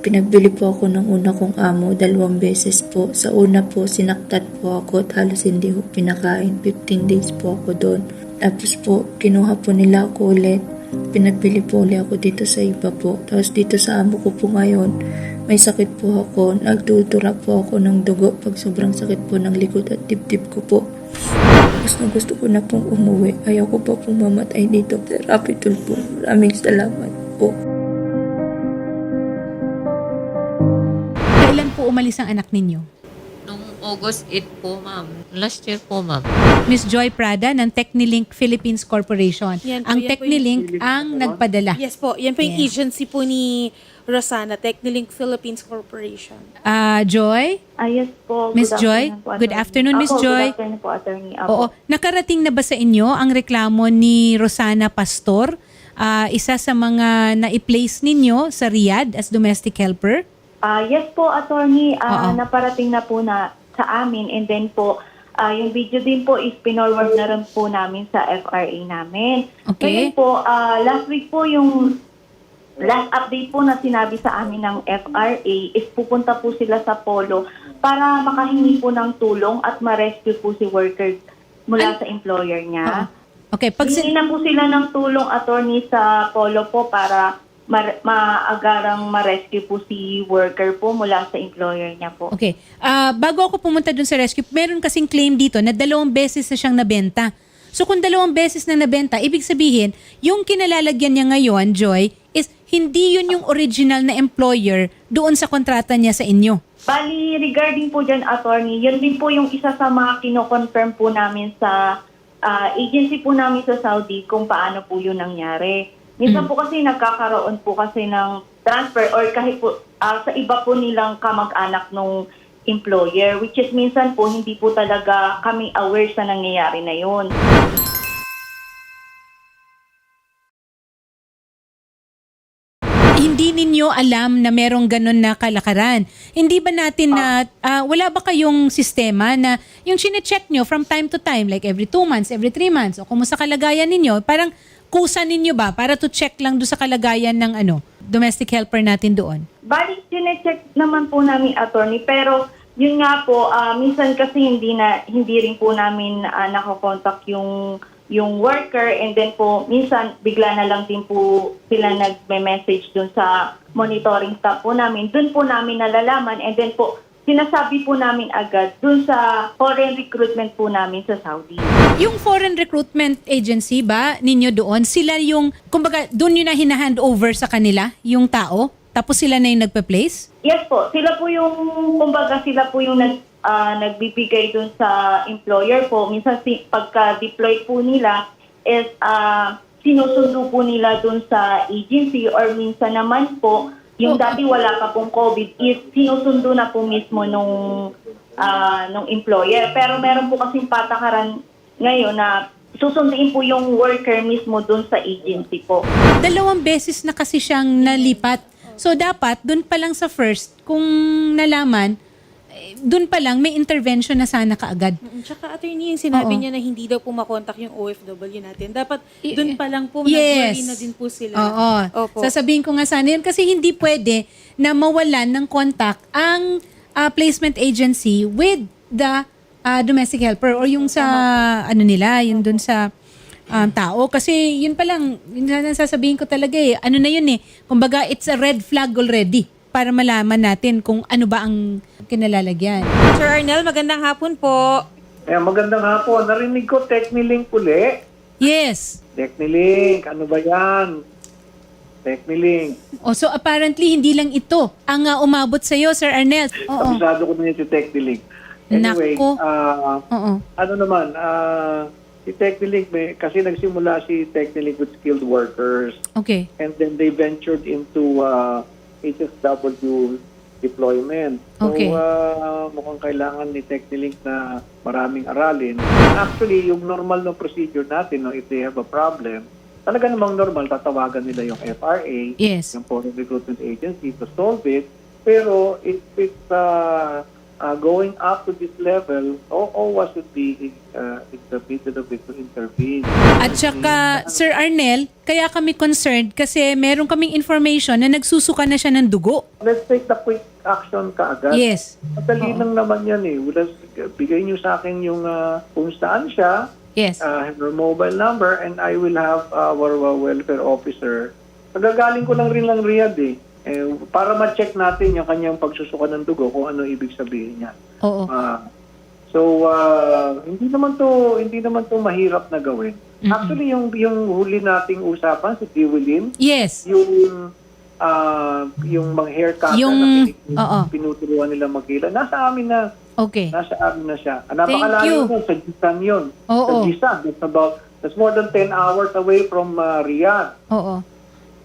Pinagbili po ako ng una kong amo dalawang beses po. Sa una po, sinaktan po ako at halos hindi ko pinakain. 15 days po ako doon. Tapos po, kinuha po nila ako ulit. Pinagbili po ulit ako dito sa iba po. Tapos dito sa amo ko po ngayon, may sakit po ako. Nagtutura po ako ng dugo pag sobrang sakit po ng likod at dibdib ko po. Gusto gusto ko na pong umuwi. Ayaw ko pa pong mamatay dito. Sir Rapidol po. Maraming salamat po. Umalis ang anak ninyo? Nung August 8 po, ma'am. Last year po, ma'am. Miss Joy Prada ng Technilink Philippines Corporation. Yan po, ang yan po Technilink ang nagpadala. Yes po, yan po yung Yes. agency po ni Rosana, Technilink Philippines Corporation. Ah, Joy? Ah, yes po. Miss Good Joy? afternoon po, Good attorney. afternoon, Miss Apo, Joy. Good afternoon po, attorney. Apo. Oo. Nakarating na ba sa inyo ang reklamo ni Rosana Pastor? Ah, isa sa mga na-place ninyo sa Riyadh as domestic helper? Ah, yes po, attorney. Ah, Oo. naparating na po na sa amin and then po ah, yung video din po is pinorward na rin po namin sa FRA namin. Okay. Ngayon po, ah, last week po yung last update po na sinabi sa amin ng FRA is pupunta po sila sa Polo para makahingi po ng tulong at ma-rescue po si worker mula sa employer niya. Okay, pag Hingi sin- na po sila ng tulong attorney sa Polo po para ma- maagarang ma-rescue po si worker po mula sa employer niya po. Okay. Ah, bago ako pumunta dun sa rescue, meron kasing claim dito na dalawang beses na siyang nabenta. So kung dalawang beses na nabenta, ibig sabihin, yung kinalalagyan niya ngayon, Joy, is hindi yun yung original na employer doon sa kontrata niya sa inyo. Bali, regarding po dyan, attorney, yun din po yung isa sa mga kinoconfirm po namin sa ah, agency po namin sa Saudi kung paano po yun nangyari. Minsan po kasi nagkakaroon po kasi ng transfer or kahit po ah, sa iba po nilang kamag-anak nung employer which is minsan po hindi po talaga kami aware sa nangyayari na yun. Hindi ninyo alam na merong ganun na kalakaran. Hindi ba natin na, ah, wala ba kayong sistema na yung chinecheck nyo from time to time, like every two months, every three months, o kumusta kalagayan ninyo, parang kusa ninyo ba para to check lang do sa kalagayan ng ano, domestic helper natin doon? Bali, sinecheck naman po namin attorney, pero yun nga po, ah, minsan kasi hindi na hindi rin po namin uh, nakakontak yung yung worker and then po minsan bigla na lang din po sila nagme-message dun sa monitoring staff po namin. Dun po namin nalalaman and then po sinasabi po namin agad dun sa foreign recruitment po namin sa Saudi. Yung foreign recruitment agency ba ninyo doon, sila yung, kumbaga, doon yun na hinahand over sa kanila, yung tao? Tapos sila na yung nagpa-place? Yes po, sila po yung, kumbaga sila po yung nag, ah, nagbibigay dun sa employer po. Minsan si, pagka-deploy po nila is ah, sinusundo po nila dun sa agency or minsan naman po, yung dati wala pa pong COVID is sinusundo na po mismo nung, ah, nung employer. Pero meron po kasing patakaran ngayon na susunduin po yung worker mismo dun sa agency po. Dalawang beses na kasi siyang nalipat. So dapat, doon pa lang sa first, kung nalaman, doon pa lang may intervention na sana kaagad. Mm, Tsaka attorney, yung sinabi Oo. niya na hindi daw po makontak yung OFW natin. Dapat I- dun pa lang po, Yes. nag-worry na din po sila. Oo. Opo. Sasabihin ko nga sana yun kasi hindi pwede na mawalan ng contact ang ah, placement agency with the ah, domestic helper or yung sa ano nila, yun dun sa um, tao. Kasi yun pa lang, yun na sasabihin ko talaga eh, ano na yun eh, kumbaga it's a red flag already para malaman natin kung ano ba ang kinalalagyan. Sir Arnel, magandang hapon po. Eh, magandang hapon. Narinig ko Technilink uli. Yes. Technilink, ano ba yan? Technilink. O so apparently hindi lang ito ang ah, umabot sa iyo Sir Arnel. Oo. Kabisado ko na yun si Technilink. Anyway, Nako. ah, Oo. ano naman, ah, si Technilink, may, kasi nagsimula si Technilink with skilled workers Okay. and then they ventured into ah, HSW deployment. Okay. So, ah, mukhang kailangan ni Technilink na maraming aralin. Actually, yung normal na procedure natin, no, if they have a problem, talaga namang normal, tatawagan nila yung FRA, Yes. yung Foreign Recruitment Agency to solve it. Pero if it's uh, uh, going up to this level, O- OWA should be uh, in the middle of it to intervene. At saka, Sir Arnel, kaya kami concerned kasi meron kaming information na nagsusuka na siya ng dugo. Let's take the quick action kaagad. Yes. Madali lang naman yan eh. Wala, bigay niyo sa akin yung uh, kung saan siya, Yes. uh, her mobile number, and I will have our welfare officer. Nagagaling ko lang rin lang Riyadh eh. Eh para ma-check natin yung kanyang pagsusuka ng dugo kung ano ibig sabihin niya. Oo. Ah, so ah, hindi naman to hindi naman to mahirap na gawin. Actually yung yung huli nating usapan si Diwilin, Yes. yung ah yung mga haircut Yung- na pin- oo. pinuturuan nila magkila. Nasa amin na Okay. nasa amin na siya. Ah, Napakalayo you. nun, sa Jisan yun. Oo. Sa Jisan, that's about that's more than 10 hours away from ah, Riyadh. Oo.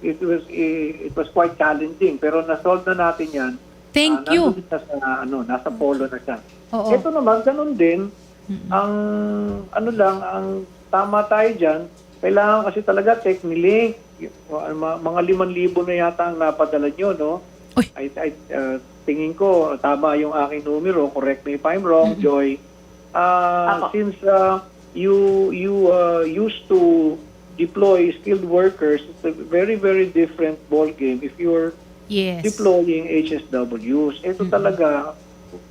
It was eh, it was quite challenging pero na-solve na natin 'yan. Thank Ah, you. siya sa ano, nasa polo na siya. Oo. Ito naman, ganun din. Ang, ano lang, ang tama tayo dyan, kailangan kasi talaga Technilink. Y- mga- Mga liman libo na yata ang napadala nyo, no? Uy. I, I, uh, tingin ko, tama yung aking numero. Correct me if I'm wrong, Joy. Uh, Ako. since uh, you you uh, used to deploy skilled workers, it's a very, very different ball game if you're Yes. deploying HSWs. Ito talaga,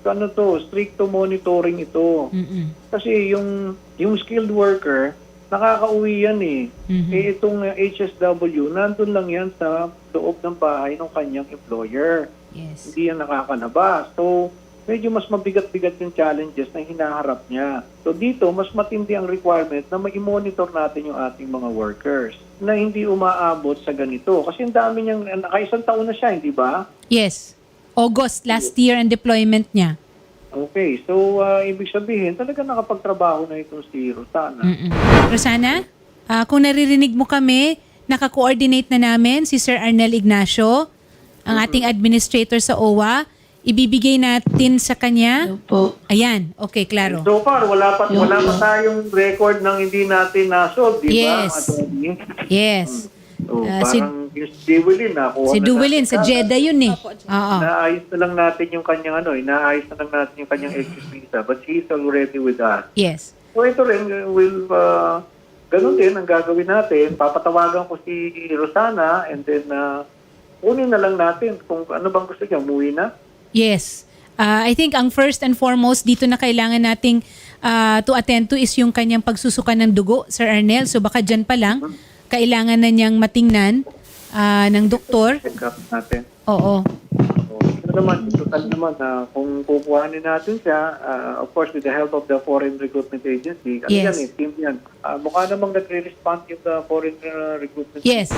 ano to, stricto monitoring ito. Mm-mm. Kasi yung yung skilled worker, nakakauwi yan eh. Mhm. Eh itong HSW, nandun lang yan sa loob ng bahay ng kanyang employer. Yes. Hindi yan nakakalabas. So, medyo mas mabigat-bigat yung challenges na hinaharap niya. So dito, mas matindi ang requirement na ma-monitor natin yung ating mga workers na hindi umaabot sa ganito. Kasi ang dami niyang, nakaisang taon na siya, hindi ba? Yes. August last year ang deployment niya. Okay, so uh, ibig sabihin, talaga nakapagtrabaho na itong si Rosana. Mm-mm. Rosana, ah, kung naririnig mo kami, naka-coordinate na namin si Sir Arnel Ignacio, ang ating administrator sa OWA. Ibibigay natin sa kanya. Opo. Ayan. Okay, klaro. So far, wala pa, wala pa tayong record ng hindi natin na-solve, di ba? Yes. Attorney? Yes. So, Ah, si- parang yung si Dewelin, nakuha Si na Duwelin natin sa. Jeddah yun eh. Oo. Naayos na lang natin yung kanyang ano, inaayos na lang natin yung kanyang exit visa. But she's already with us. Yes. So ito rin, will, uh, ganun din ang gagawin natin. Papatawagan ko si Rosana and then uh, kunin na lang natin kung ano bang gusto niya, umuwi na. Yes. Ah, I think ang first and foremost dito na kailangan nating ah, to attend to is yung kanyang pagsusuka ng dugo, Sir Arnel. So baka dyan pa lang, kailangan na niyang matingnan ah, ng doktor. Check up natin. Oo. Ito naman, total naman na kung kukuhanin natin siya, uh, of course with the help of the Foreign Recruitment Agency, ano Yes. yan eh, team yan. Uh, mukha namang nagre-respond yung the Foreign uh, Recruitment Yes.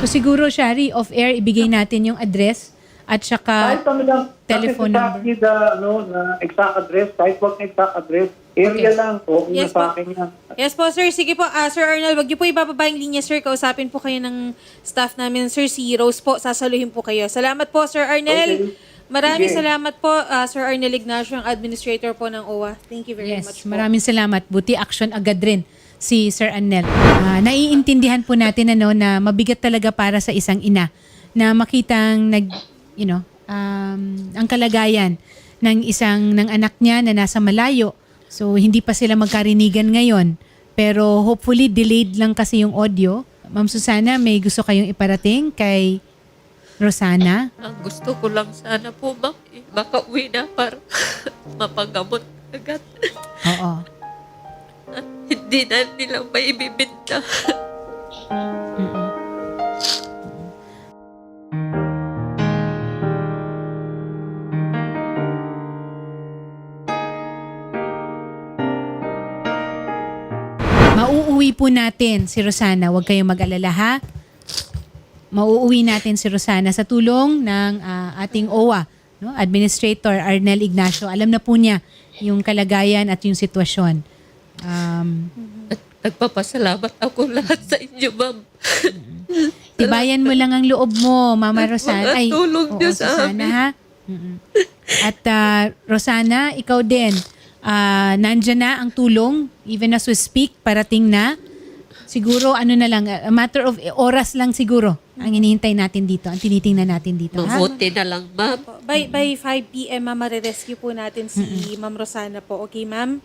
So siguro, Shari, off-air, ibigay natin yung address at saka Kahit ano lang, telephone kasi exactly the, ano, na exact address, kahit wag na exact address, area Okay. lang, okay Yes na sa po. akin yan. Yes po, sir. Sige po, ah, Sir Arnel, wag niyo po ibababa yung linya, sir. Kausapin po kayo ng staff namin. Sir, si Rose po, sasaluhin po kayo. Salamat po, Sir Arnel. Okay. Maraming Sige. salamat po, ah, Sir Arnel Ignacio, ang administrator po ng OWA. Thank you very Yes, much po. maraming salamat. Buti action agad rin si Sir Annel. Ah, naiintindihan po natin ano na mabigat talaga para sa isang ina na makitang nag you know, um, ang kalagayan ng isang ng anak niya na nasa malayo. So hindi pa sila magkarinigan ngayon. Pero hopefully delayed lang kasi yung audio. Ma'am Susana, may gusto kayong iparating kay Rosana? Ang gusto ko lang sana po, ma'am, eh, baka uwi na para mapagamot agad. Oo. Hindi na nila maibibinta. Mauuwi po natin si Rosana. Huwag kayong mag-alala ha. Mauuwi natin si Rosana sa tulong ng ah, ating OWA, no? Administrator Arnel Ignacio. Alam na po niya yung kalagayan at yung sitwasyon. Um, At nagpapasalamat ako lahat sa inyo, ma'am. Tibayan mo lang ang loob mo, Mama Rosana. Ay, tulong oo, niyo sa Susana, amin. ha? Mm-mm. At ah, Rosana, ikaw din. Ah, nandyan na ang tulong, even as we speak, parating na. siguro ano na lang, a matter of oras lang siguro ang hinihintay natin dito, ang tinitingnan natin dito. Ha? Mabuti na lang, ma'am. Po. By, by 5 p.m. ma'am, marirescue po natin si Ma'am Rosana po. Okay, ma'am?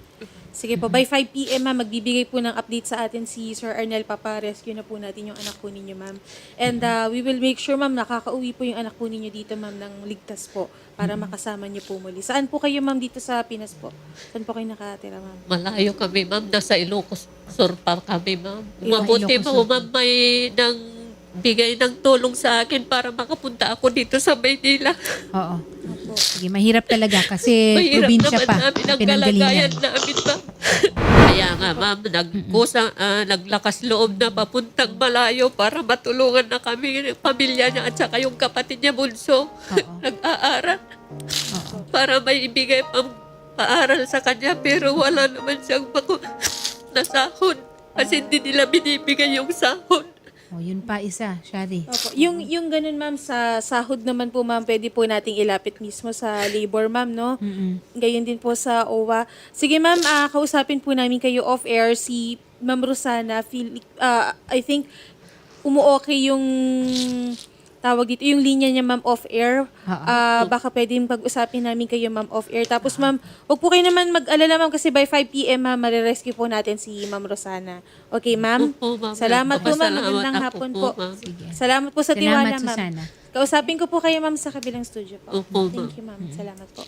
Sige po, by 5 p.m. ma'am, magbibigay po ng update sa atin si Sir Arnel. Papa-rescue na po natin yung anak po ninyo, ma'am. And uh, we will make sure, ma'am, nakakauwi po yung anak po ninyo dito, ma'am, ng ligtas po para makasama niyo po muli. Saan po kayo, ma'am, dito sa Pinas po? Saan po kayo nakatira, ma'am? Malayo kami, ma'am. Nasa Ilocos Sur pa kami, ma'am. Mabuti mo, ma'am, may nang bigay ng tulong sa akin para makapunta ako dito sa Maynila. Oo. Sige, mahirap talaga kasi Mahirap probinsya naman pa. namin ang Pinanggalingan. kalagayan namin, ma'am. Nga, ma'am, nagkusang, ah, naglakas loob na papuntang malayo para matulungan na kami, pamilya niya at saka yung kapatid niya bunso. Nag-aaral. Para may ibigay pang paaral sa kanya pero wala naman siyang maku- nasahod. Kasi hindi nila binibigay yung sahod. Oh, yun pa isa, Shari. Opo. Yung, yung ganun, ma'am, sa sahod naman po, ma'am, pwede po nating ilapit mismo sa labor, ma'am, no? Mm-mm. Gayon din po sa OWA. Sige, ma'am, ah, kausapin po namin kayo off-air. Si Ma'am Rosana, feel, ah, I think, umuokay yung tawag dito, yung linya niya, ma'am, off-air. Ah, baka pwedeng pag-usapin namin kayo, ma'am, off-air. Tapos, ma'am, huwag po kayo naman mag-alala, ma'am, kasi by 5 p.m., ma'am, marirescue po natin si Ma'am Rosana. Okay, ma'am? Opo, ma'am. Salamat po, ma'am. Pasalamat Magandang ako hapon po, po. ma'am. Sige. Salamat po sa Salamat, tiwala, ma'am. Susana. Kausapin ko po kayo, ma'am, sa kabilang studio po. Opo, ma'am. Thank you, ma'am. Salamat po.